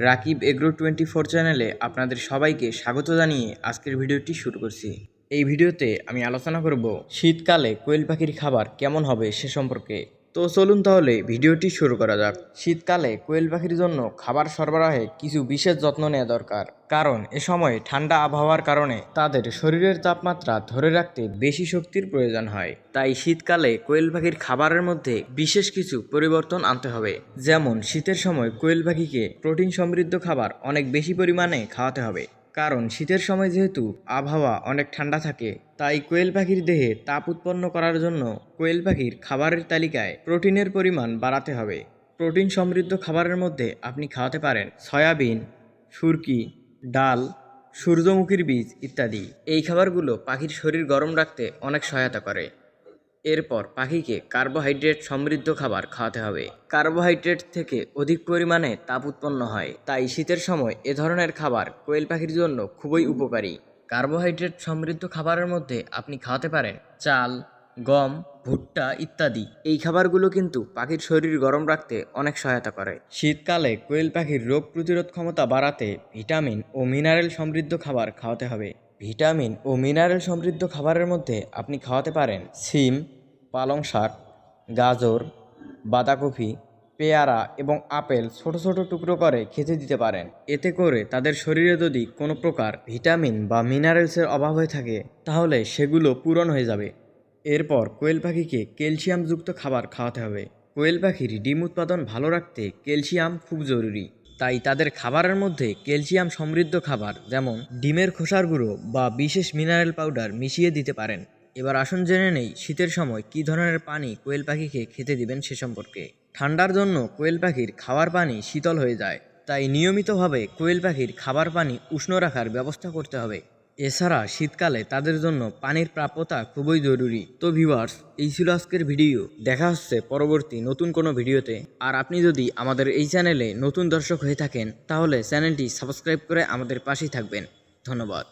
Rakib agro twenty four চ্যানেলে আপনাদের সবাইকে স্বাগত জানিয়ে আজকের ভিডিওটি শুরু করছি। এই ভিডিওতে আমি আলোচনা করব শীতকালে কোয়েল পাখির খাবার কেমন হবে সে সম্পর্কে। তো চলুন তাহলে ভিডিওটি শুরু করা যাক। শীতকালে কোয়েল পাখির জন্য খাবার সরবরাহে কিছু বিশেষ যত্ন নেওয়া দরকার। কারণ এ সময় ঠান্ডা আবহাওয়ার কারণে তাদের শরীরের তাপমাত্রা ধরে রাখতে বেশি শক্তির প্রয়োজন হয়। তাই শীতকালে কোয়েল পাখির খাবারের মধ্যে বিশেষ কিছু পরিবর্তন আনতে হবে। যেমন শীতের সময় কোয়েল পাখিকে প্রোটিন সমৃদ্ধ খাবার অনেক বেশি পরিমাণে খাওয়াতে হবে। কারণ শীতের সময় যেহেতু আবহাওয়া অনেক ঠান্ডা থাকে, তাই কোয়েল পাখির দেহে তাপ উৎপন্ন করার জন্য কোয়েল পাখির খাবারের তালিকায় প্রোটিনের পরিমাণ বাড়াতে হবে। প্রোটিন সমৃদ্ধ খাবারের মধ্যে আপনি খাওয়াতে পারেন সয়াবিন, সুরকি, ডাল, সূর্যমুখীর বীজ ইত্যাদি। এই খাবারগুলো পাখির শরীর গরম রাখতে অনেক সহায়তা করে। এরপর পাখিকে কার্বোহাইড্রেট সমৃদ্ধ খাবার খাওয়াতে হবে। কার্বোহাইড্রেট থেকে অধিক পরিমাণে তাপ উৎপন্ন হয়। তাই শীতের সময় এ ধরনের খাবার কোয়েল পাখির জন্য খুবই উপকারী। কার্বোহাইড্রেট সমৃদ্ধ খাবারের মধ্যে আপনি খাওয়াতে পারেন চাল, গম ভুট্টা ইত্যাদি। এই খাবারগুলো কিন্তু পাখির শরীর গরম রাখতে অনেক সহায়তা করে। শীতকালে কোয়েল পাখির রোগ প্রতিরোধ ক্ষমতা বাড়াতে ভিটামিন ও মিনারেল সমৃদ্ধ খাবার খাওয়াতে হবে। ভিটামিন ও মিনারেল সমৃদ্ধ খাবারের মধ্যে আপনি খাওয়াতে পারেন সিম, পালং শাক, গাজর, বাঁধাকপি, পেয়ারা এবং আপেল ছোট ছোট টুকরো করে খেতে দিতে পারেন। এতে করে তাদের শরীরে যদি কোনো প্রকার ভিটামিন বা মিনারেলসের অভাব হয়ে থাকে, তাহলে সেগুলো পূরণ হয়ে যাবে। এরপর কোয়েল পাখিকে ক্যালসিয়ামযুক্ত খাবার খাওয়াতে হবে। কোয়েল পাখির ডিম উৎপাদন ভালো রাখতে ক্যালসিয়াম খুব জরুরি। তাই তাদের খাবারের মধ্যে ক্যালসিয়াম সমৃদ্ধ খাবার যেমন ডিমের খোসার গুঁড়ো বা বিশেষ মিনারেল পাউডার মিশিয়ে দিতে পারেন। এবার আসুন জেনে নেই শীতের সময় কী ধরনের পানি কোয়েল পাখিকে খেতে দিবেন সে সম্পর্কে। ঠান্ডার জন্য কোয়েল পাখির খাবার পানি শীতল হয়ে যায়। তাই নিয়মিতভাবে কোয়েল পাখির খাবার পানি উষ্ণ রাখার ব্যবস্থা করতে হবে। এছাড়া শীতকালে তাদের জন্য পানির প্রাপ্যতা খুবই জরুরি। তো ভিউয়ার্স এই ছিল আজকের ভিডিও দেখা হচ্ছে পরবর্তী নতুন কোনো ভিডিওতে আর আপনি যদি আমাদের এই চ্যানেলে নতুন দর্শক হয়ে থাকেন, তাহলে চ্যানেলটি সাবস্ক্রাইব করে আমাদের পাশেই থাকবেন। ধন্যবাদ।